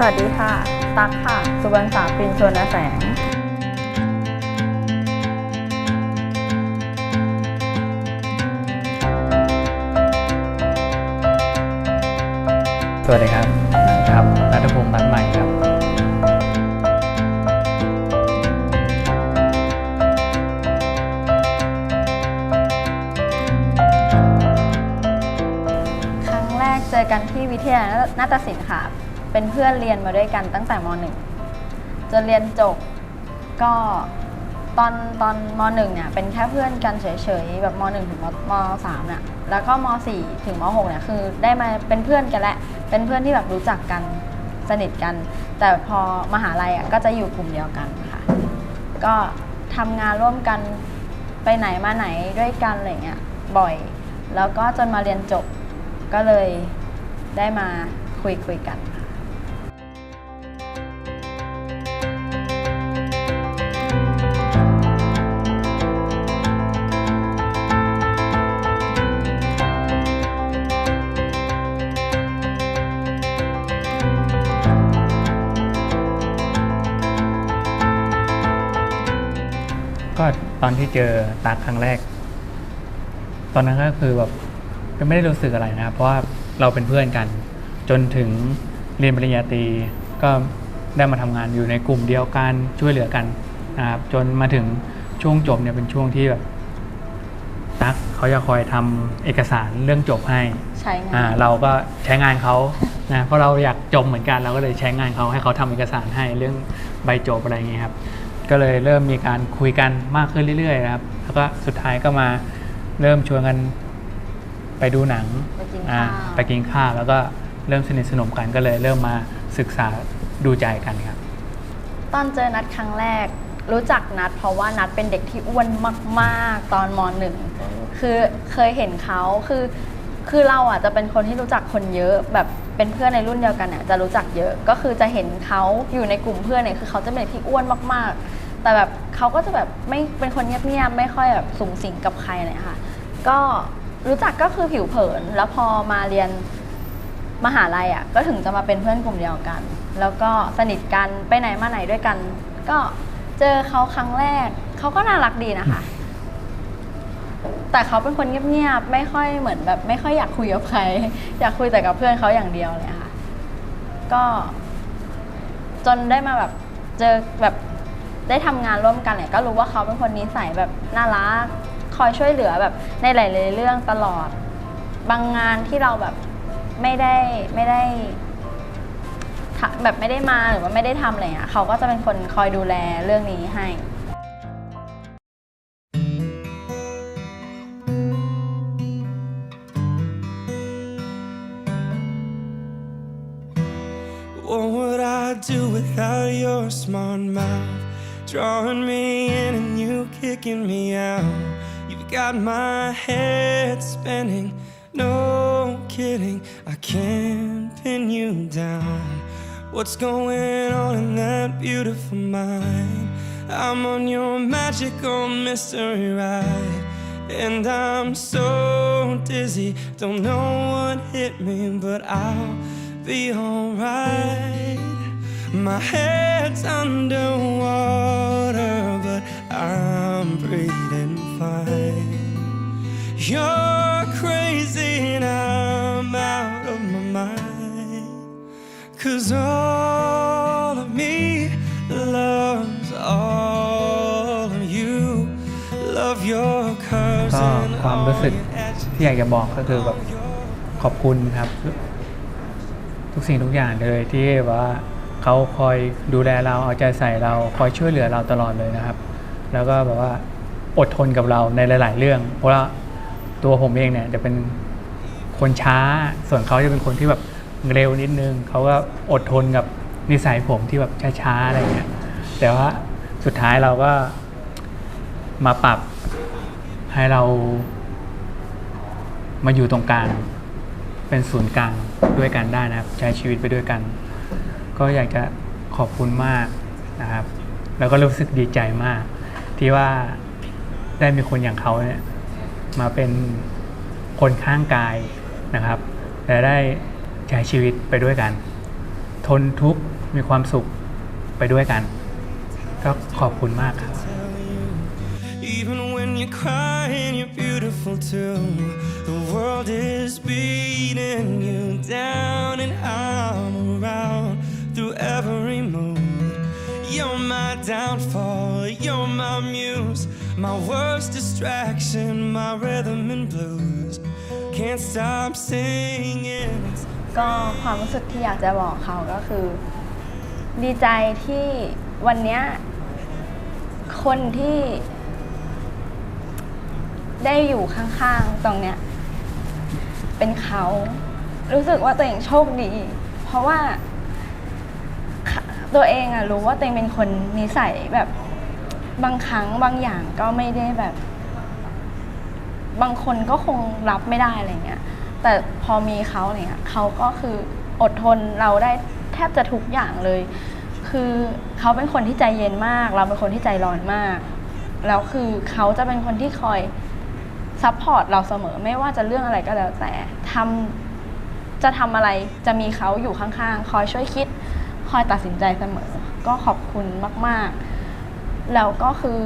สวัสดีค่ะ ตั๊กค่ะ สุวรรณสาปินชวนแสง สวัสดีครับนะครับนัทพงศ์รัตน์ใหม่ครับ ครั้งแรกเจอกันที่วิทยาลัยนาฏศิลป์ค่ะ เป็นเพื่อนเรียนมาด้วยกันตั้งแต่ม .1 จนเรียนจบก็ตอนตอนม .1 เนี่ยเป็นแค่เพื่อนกันเฉยๆแบบม .1 ถึงมม .3 เนี่ยแล้วก็ม .4 ถึงม .6 เนี่ยคือได้มาเป็นเพื่อนกันแหละเป็นเพื่อนที่แบบรู้จักกันสนิทกัน แต่พอมหาลัยอะก็จะอยู่กลุ่มเดียวกันค่ะ ก็ทำงานร่วมกันไปไหนมาไหนด้วยกันอะไรเงี้ยบ่อย แล้วก็จนมาเรียนจบก็เลยได้มาคุยคุยกันค่ะ ตอนที่เจอตักครั้งแรก ตอนนั้นก็คือแบบก็ไม่ได้รู้สึกอะไรนะครับ เพราะว่าเราเป็นเพื่อนกัน จนถึงเรียนปริญญาตรีก็ได้มาทำงานอยู่ในกลุ่มเดียวกันช่วยเหลือกันนะครับจนมาถึงช่วงจบเนี่ยเป็นช่วงที่แบบตักเขาจะคอยทำเอกสารเรื่องจบให้ใช้งาอ่านเราก็ใช้งานเขานะเพราะเราอยากจบเหมือนกันเราก็เลยใช้งานเขาให้เขาทำเอกสารให้เรื่องใบจบอะไรอย่างเงี้ยครับ ก็เลยเริ่มมีการคุยกันมากขึ้นเรื่อยๆนะครับ แล้วก็สุดท้ายก็มาเริ่มชวนกันไปดูหนังไปกินอ่าข้าวไปกินข้าวแล้วก็เริ่มสนิทสนมกันก็เลย เริ่มมาศึกษาดูใจกันครับ ตอนเจอนัดครั้งแรก รู้จักนัดเพราะว่านัดเป็นเด็กที่อ้วนมากๆ ตอนมหนึ่งคือเคยเห็นเขาคือคือเราอะจะเป็นคนที่รู้จักคนเยอะแบบเป็นเพื่อนในรุ่นเดียวกันเนี่ยจะรู้จักเยอะก็คือจะเห็นเขาอยู่ในกลุ่มเพื่อนเนี่ยคือเขาจะเป็นเด็กที่อ้วนมากๆ แต่แบบเขาก็จะแบบไม่เป็นคนเงียบๆไม่ค่อยแบบสูงสิงกับใครเลยค่ะ ก็รู้จักก็คือผิวเผิน แล้วพอมาเรียนมหาลัยอะก็ถึงจะมาเป็นเพื่อนกลุ่มเดียวกัน แล้วก็สนิทกันไปไหนมาไหนด้วยกัน ก็เจอเขาครั้งแรกเขาก็น่ารักดีนะคะ แต่เขาเป็นคนเงียบๆไม่ค่อยเหมือนแบบ ไม่ค่อยอยากคุยกับใคร อยากคุยแต่กับเพื่อนเขาอย่างเดียวเลยค่ะ ก็จนได้มาแบบเจอแบบ ได้ทำงานร่วมกันเนี่ยก็รู้ว่าเขาเป็นคนนิสัยแบบน่ารักคอยช่วยเหลือแบบในหลายๆเรื่องตลอด บางงานที่เราแบบไม่ได้ไม่ได้ทะแบบไม่ได้มาหรือว่าไม่ได้ทำอะไรเงี้ยเขาก็จะเป็นคนคอยดูแลเรื่องนี้ให้ What would I do without your smart mouth? Drawing me in and you kicking me out. You've got my head spinning, no kidding. I can't pin you down. What's going on in that beautiful mind? I'm on your magical mystery ride. And I'm so dizzy, don't know what hit me, but I'll be alright. My head's underwater, but I'm breathing fine. You're crazy, and I'm out of my mind. Cause all of me loves all of you. Love your curves ก็ and ความรู้สึก all your edges. ที่อยากจะบอกก็คือแบบขอบคุณครับ ทุกสิ่งทุกอย่างเลยที่แบบว่า เขาคอยดูแลเราเอาใจใส่เราคอยช่วยเหลือเราตลอดเลยนะครับ แล้วก็แบบว่าอดทนกับเราในหลาย ๆ เรื่อง เพราะว่าตัวผมเองเนี่ยจะเป็นคนช้า ส่วนเขาจะเป็นคนที่แบบเร็วนิดนึงเขาก็อดทนกับนิสัยผมที่แบบช้าๆอะไรเงี้ยแต่ว่าสุดท้ายเราก็มาปรับให้เรามาอยู่ตรงกลางเป็นศูนย์กลางด้วยกันได้นะครับ ใช้ชีวิตไปด้วยกัน ก็อยากจะขอบคุณมากนะครับ แล้วก็รู้สึกดีใจมาก ที่ว่าได้มีคนอย่างเขาเนี่ยมาเป็นคนข้างกายนะครับและได้ใช้ชีวิตไปด้วยกัน ทนทุกข์มีความสุขไปด้วยกัน ก็ขอบคุณมากครับ Even when you're crying, you're beautiful too. The world is beating you down, and I. downfall, you're my muse, my worst distraction, my rhythm and blues. Can't stop singing. ก็ความรู้สึกที่อยากจะบอกเขาก็คือ ดีใจที่วันเนี้ยคนที่ได้อยู่ข้างๆตรงเนี้ยเป็นเขา รู้สึกว่าตัวเองโชคดี เพราะว่า ตัวเองอะรู้ว่าตัวเองเป็นคนนิสัยแบบบางครั้งบางอย่างก็ไม่ได้แบบ บางคนก็คงรับไม่ได้อะไรเงี้ย แต่พอมีเขาเงี้ยเขาก็คืออดทนเราได้แทบจะทุกอย่างเลย คือเขาเป็นคนที่ใจเย็นมาก เราเป็นคนที่ใจร้อนมาก แล้วคือเขาจะเป็นคนที่คอยซัพพอร์ตเราเสมอไม่ว่าจะเรื่องอะไรก็แล้วแต่ทำจะทำอะไรจะมีเขาอยู่ข้างๆ คอยช่วยคิด คอยตัดสินใจเสมอ ก็ขอบคุณมาก ๆ แล้วก็คือ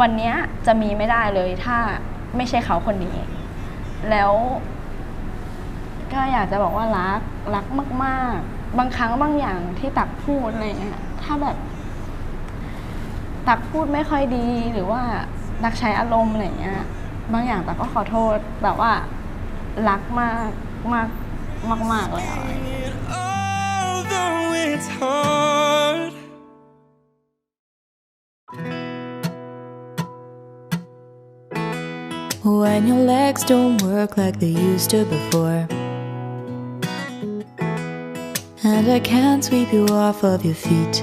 วันนี้จะมีไม่ได้เลยถ้าไม่ใช่เขาคนนี้ แล้ว ก็อยากจะบอกว่ารัก รักมาก ๆ บางครั้งบางอย่างที่ตักพูดอะไรเงี้ยถ้าแบบ ตักพูดไม่ค่อยดีหรือว่าตักใช้อารมณ์อะไรเงี้ย บางอย่างตักก็ขอโทษแบบว่ารักมากมากมากมากๆเลยอะ And although it's hard, When your legs don't work like they used to before. And I can't sweep you off of your feet.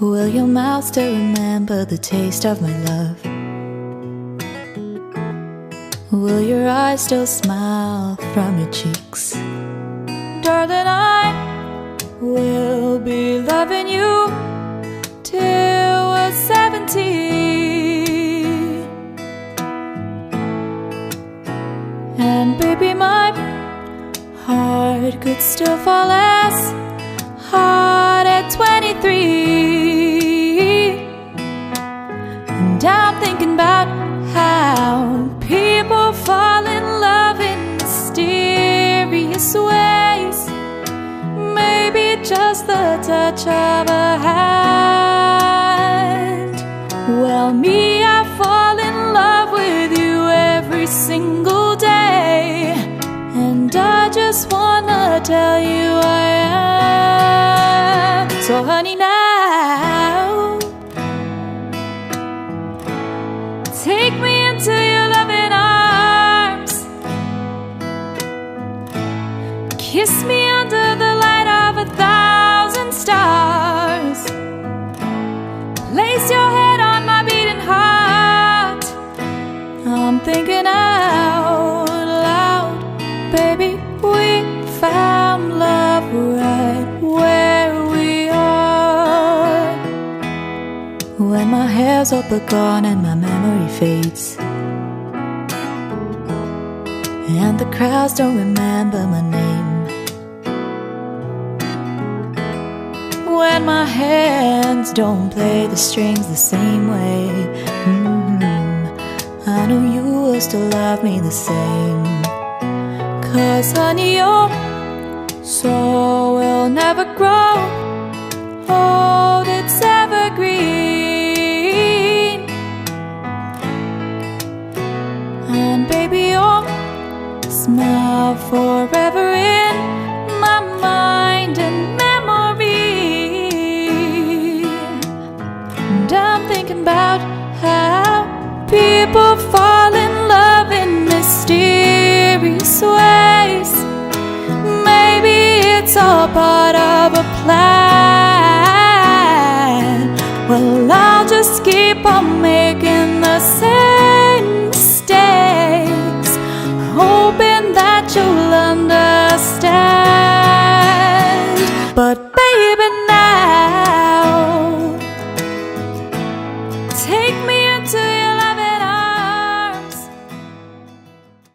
Will your mouth still remember the taste of my love? Will your eyes still smile from your cheeks? Darling, I will be loving you till we're 70. And baby, my heart could still fall as hard at 23. Ways. Maybe just the touch of a hand. Well, me, I fall in love with you every single day. And I just wanna tell you I am. So, honey, now. Kiss me under the light of a thousand stars. Place your head on my beating heart. I'm thinking out loud, baby. We found love right where we are. When my hair's all but gone and my memory fades. And the crowds don't remember my name. When my hands don't play the strings the same way. mhm, I know you will still love me the same. Cause honey, your soul will never grow of